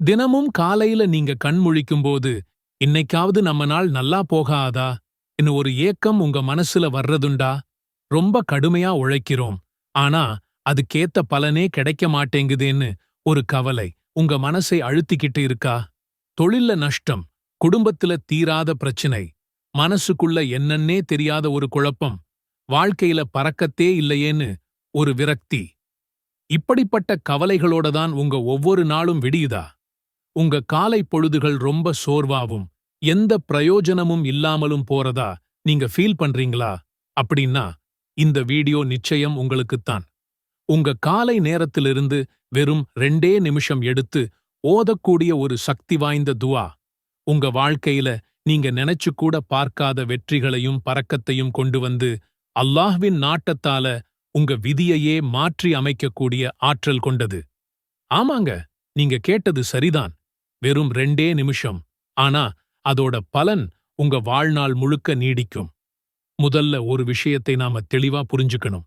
தினமும் காலையில நீங்க கண் முழிக்கும்போது இன்னைக்காவது நம்ம நாள் நல்லா போகாதா? என்னு ஒரு ஏக்கம் உங்க மனசுல வர்றதுண்டா? ரொம்ப கடுமையா உழைக்கிறோம். ஆனா அதுக்கேத்த பலனே கிடைக்க மாட்டேங்குதேன்னு ஒரு கவலை உங்க மனசை அழுத்திக்கிட்டு இருக்கா? தொழில்ல நஷ்டம் குடும்பத்துல தீராத பிரச்சினை மனசுக்குள்ள என்னன்னே தெரியாத ஒரு குழப்பம் வாழ்க்கையில பறக்கத்தே இல்லையேன்னு ஒரு விரக்தி. இப்படிப்பட்ட கவலைகளோட தான் உங்க ஒவ்வொரு நாளும் விடியுதா? உங்க காலை பொழுதுகள் ரொம்ப சோர்வாவும் எந்த பிரயோஜனமும் இல்லாமலும் போறதா நீங்க ஃபீல் பண்றீங்களா? அப்படின்னா இந்த வீடியோ நிச்சயம் உங்களுக்குத்தான் உங்க காலை நேரத்திலிருந்து வெறும் ரெண்டே நிமிஷம் எடுத்து ஓதக்கூடிய ஒரு சக்தி வாய்ந்த துவா. உங்க வாழ்க்கையில நீங்க நினைச்சு கூட பார்க்காத வெற்றிகளையும் பறக்கத்தையும் கொண்டு வந்து அல்லாஹ்வின் நாட்டத்தால உங்க விதியையே மாற்றி அமைக்கக்கூடிய ஆற்றல் கொண்டது. ஆமாங்க நீங்க கேட்டது சரிதான். வெறும் ரெண்டே நிமிஷம். ஆனா அதோட பலன் உங்க வாழ்நாள் முழுக்க நீடிக்கும். முதல்ல ஒரு விஷயத்தை நாம தெளிவா புரிஞ்சுக்கணும்.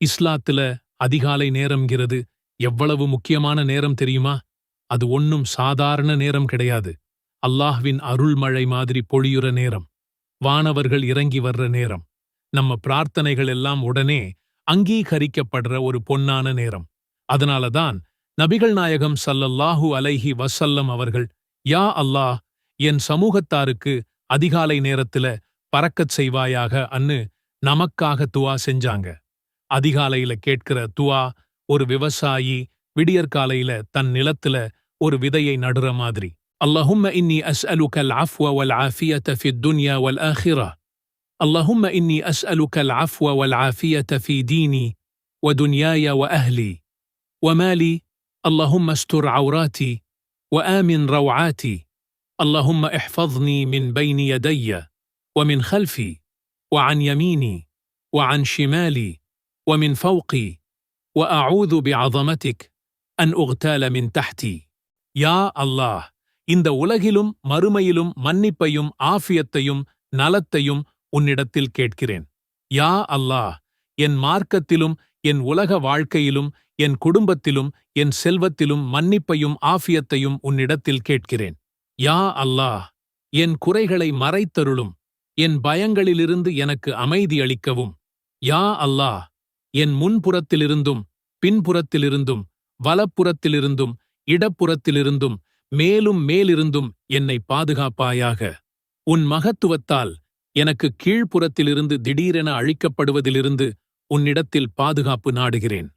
இஸ்லாத்துல அதிகாலை நேரம்ங்கிறது எவ்வளவு முக்கியமான நேரம் தெரியுமா? அது ஒன்னும் சாதாரண நேரம் கிடையாது. அல்லாஹ்வின் அருள்மழை மாதிரி பொழியுற நேரம். வானவர்கள் இறங்கி வர்ற நேரம். நம்ம பிரார்த்தனைகள் எல்லாம் உடனே அங்கீகரிக்கப்படுற ஒரு பொன்னான நேரம். அதனாலதான் நபிகள் நாயகம் சல்லல்லாஹு அலைஹி வசல்லம் அவர்கள் யா அல்லாஹ் என் சமூகத்தாருக்கு அதிகாலை நேரத்துல பறக்கச் செய்வாயாக அன்னு நமக்காக துவா செஞ்சாங்க அதிகாலையில கேட்கிற துவா ஒரு விவசாயி விடியற்காலையில தன் நிலத்துல ஒரு விதையை நடுற மாதிரி اللهم اني اسالك العفو والعافيه في الدنيا والاخره اللهم اني اسالك العفو والعافيه في ديني ودنياي واهلي ومالي اللهم استر عوراتي وامن روعاتي اللهم احفظني من بين يدي ومن خلفي وعن يميني وعن شمالي ومن فوقي واعوذ بعظمتك ان اغتال من تحتي يا الله இந்த உலகிலும் மறுமையிலும் மன்னிப்பையும் ஆஃபியத்தையும் நலத்தையும் உன்னிடத்தில் கேட்கிறேன் யா அல்லாஹ் என் மார்க்கத்திலும் என் உலக வாழ்க்கையிலும் என் குடும்பத்திலும் என் செல்வத்திலும் மன்னிப்பையும் ஆஃபியத்தையும் உன்னிடத்தில் கேட்கிறேன். யா அல்லாஹ் என் குறைகளை மறைத்தருளும். என் பயங்களிலிருந்து எனக்கு அமைதியளிக்கவும் யா அல்லாஹ் என் முன்புறத்திலிருந்தும் பின்புறத்திலிருந்தும் வலப்புறத்திலிருந்தும் இடப்புறத்திலிருந்தும் மேலும் மேலிருந்தும் என்னை பாதுகாப்பாயாக. உன் மகத்துவத்தால் எனக்கு கீழ்ப்புறத்திலிருந்து திடீரென அழிக்கப்படுவதிலிருந்து உன்னிடத்தில் பாதுகாப்பு நாடுகிறேன்.